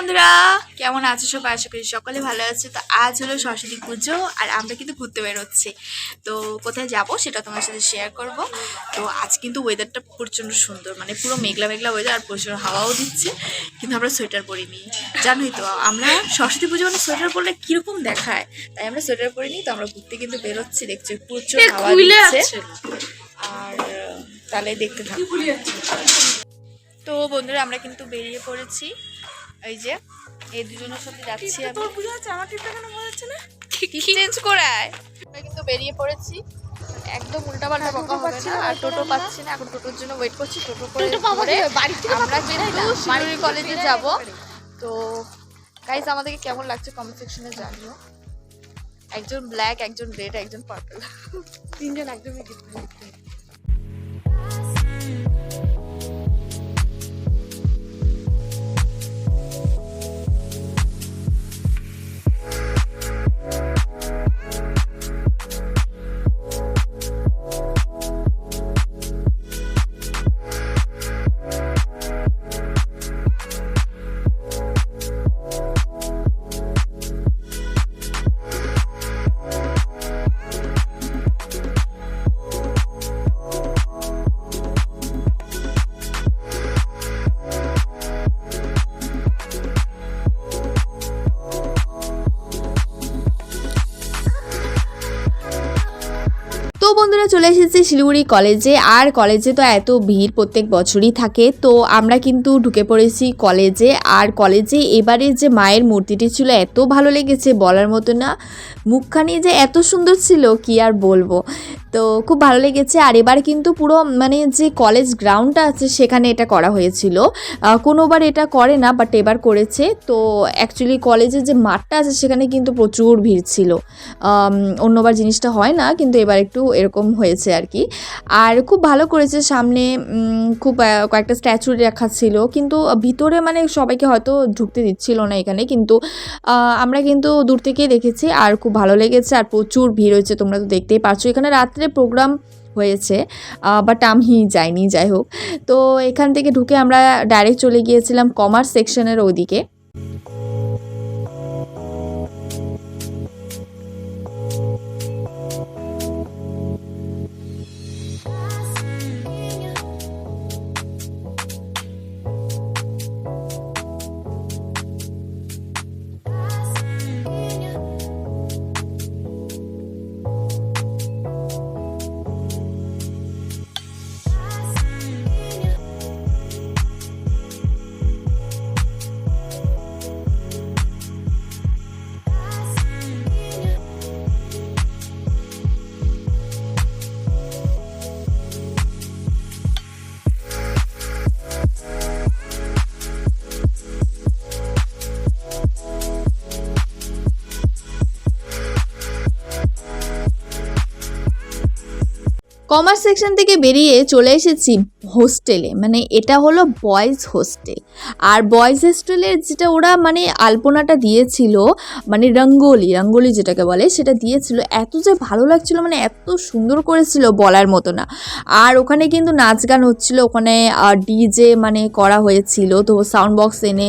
বন্ধুরা কেমন আছো সবাই? আশা করি সকলে ভালো আছে। তো আজ হলো সরস্বতী পুজো আর আমরা কিন্তু ঘুরতে বেরোচ্ছি। তো কোথায় যাব সেটা তোমার সাথে শেয়ার করব। তো আজ কিন্তু ওয়েদারটা প্রচণ্ড সুন্দর মানে পুরো মেঘলা মেঘলা ওয়েদার আর প্রচুর হাওয়াও দিচ্ছে। কিন্তু আমরা সোয়েটার পরিনি জানোই তো আমরা সরস্বতী পুজো মানে সোয়েটার পরলে কীরকম দেখায়? তাই আমরা সোয়েটার পরিনি তো আমরা ঘুরতে কিন্তু বেরোচ্ছি। দেখছি প্রচুর হাওয়া দিচ্ছে। আর তাহলে দেখতে থাকব তো বন্ধুরা আমরা কিন্তু বেরিয়ে পড়েছি। এই যে এই দুজনের সাথে যাচ্ছি আমি। চেঞ্জ করায় আমরা কিন্তু বেরিয়ে পড়েছি। একদম উল্টা পাল্টা বকা হবে না আর টোটো পাচ্ছি না। এখন টোটোর জন্য ওয়েট করছি টোটো করে আমরা কিন্তু শিলিগুড়ি কলেজে যাব। তো গাইজ আমাদেরকে কেমন লাগছে কমেন্ট সেকশনে জানিও। একজন ব্ল্যাক একজন রেড একজন পার্পল তিনজন একদমই ডিফারেন্ট বন্ধুরা চলে এসেছি শিলিগুড়ি কলেজে। আর কলেজে তো এত ভিড় প্রত্যেক বছরই থাকে। তো আমরা কিন্তু ঢুকে পড়েছি কলেজে। আর কলেজে এবারে যে মায়ের মূর্তিটি ছিল, এত ভালো লেগেছে বলার মতো না। মুখখানি যে এত সুন্দর ছিল, কি আর বলব। তো খুব ভালো লেগেছে। আর এবার কিন্তু পুরো মানে যে কলেজ গ্রাউন্ডটা আছে, সেখানে এটা করা হয়েছিল। কোনোবার এটা করে না বাট এবার করেছে। তো অ্যাকচুয়ালি কলেজের যে মাঠটা আছে, সেখানে কিন্তু প্রচুর ভিড় ছিল। অন্যবার জিনিসটা হয় না, কিন্তু এবার একটু এরকম হয়েছে আর কি। আর খুব ভালো করেছে সামনে খুব কয়েকটা স্ট্যাচু রাখা ছিল। কিন্তু ভিতরে মানে সবাইকে হয়তো ঢুকতে দিচ্ছিল না এখানে। কিন্তু আমরা কিন্তু দূর থেকেই দেখেছি আর খুব ভালো লেগেছে আর প্রচুর ভিড় হয়েছে, তোমরা তো দেখতেই পাচ্ছ এখানে রাত্রে প্রোগ্রাম হয়েছে বাট আমি যাইনি, যাই হোক। তো এখান থেকে ঢুকে আমরা ডাইরেক্ট চলে গিয়েছিলাম কমার্স সেকশনের ওইদিকে। কমার্স সেকশন থেকে বেরিয়ে চলে এসেছি হোস্টেলে। মানে এটা হলো বয়েজ হোস্টেল। আর বয়েজ হোস্টেলের যেটা ওরা মানে আলপনাটা দিয়েছিল মানে রঙ্গোলি রঙ্গোলি যেটাকে বলে, সেটা দিয়েছিল। এত যে ভালো লাগছিল মানে এত সুন্দর করেছিল বলার মতো না। আর ওখানে কিন্তু নাচ গান হচ্ছিল, ওখানে ডিজে মানে করা হয়েছিল। তো সাউন্ড বক্স এনে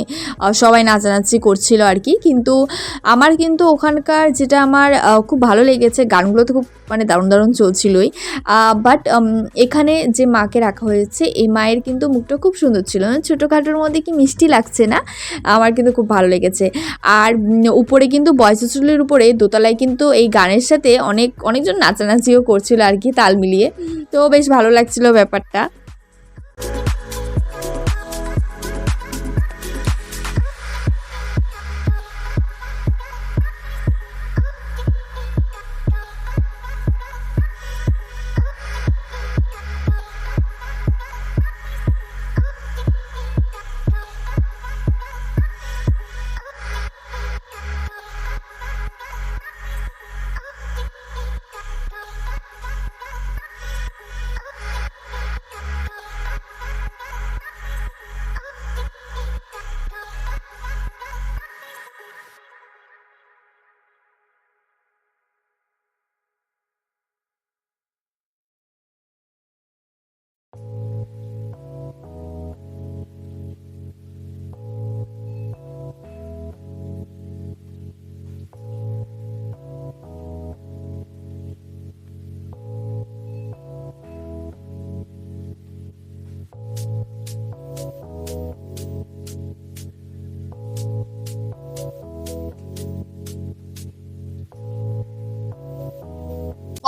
সবাই নাচানাচি করছিল আর কি। কিন্তু আমার কিন্তু ওখানকার যেটা আমার খুব ভালো লেগেছে গানগুলো তো খুব মানে দারুণ দারুণ চলছিলই। বাট এখানে যে মাকে রাখা হয়েছে, এই মায়ের কিন্তু মুখটা খুব সুন্দর ছিল। না ছোটোখাটোর মধ্যে কি মিষ্টি লাগছে না? আমার কিন্তু খুব ভালো লেগেছে। আর উপরে কিন্তু বয়স হোস্টেলের উপরে দোতলায় কিন্তু এই গানের সাথে অনেক, অনেকজন নাচানাচিও করছিল আর কি তাল মিলিয়ে। তো বেশ ভালো লাগছিল ব্যাপারটা।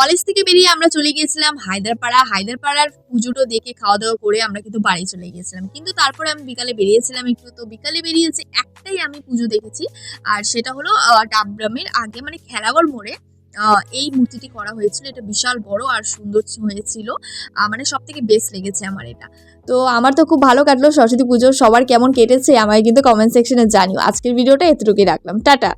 কলেজ থেকে বেরিয়ে আমরা চলে গিয়েছিলাম হায়দ্রাপাড়া। হায়দ্রাপাড়ার পুজোটা দেখে খাওয়া দাওয়া করে আমরা কিন্তু বাড়ি চলে গিয়েছিলাম। কিন্তু তারপরে আমি বিকালে বেরিয়েছিলাম একটু, তো বিকালে বেরিয়েছে একটাই আমি পুজো দেখেছি। আর সেটা হলো ডাবগ্রামের আগে মানে খেলাগড় মোড়ে এই মূর্তিটি করা হয়েছিল। এটা বিশাল বড় আর সুন্দর হয়েছিল। মানে সব থেকে বেস্ট লেগেছে আমার এটা। তো আমার তো খুব ভালো কাটলো সরস্বতী পুজো। সবার কেমন কেটেছে আমায় কিন্তু কমেন্ট সেকশনে জানিও। আজকের ভিডিওটা এতটুকুই রাখলাম। টাটা!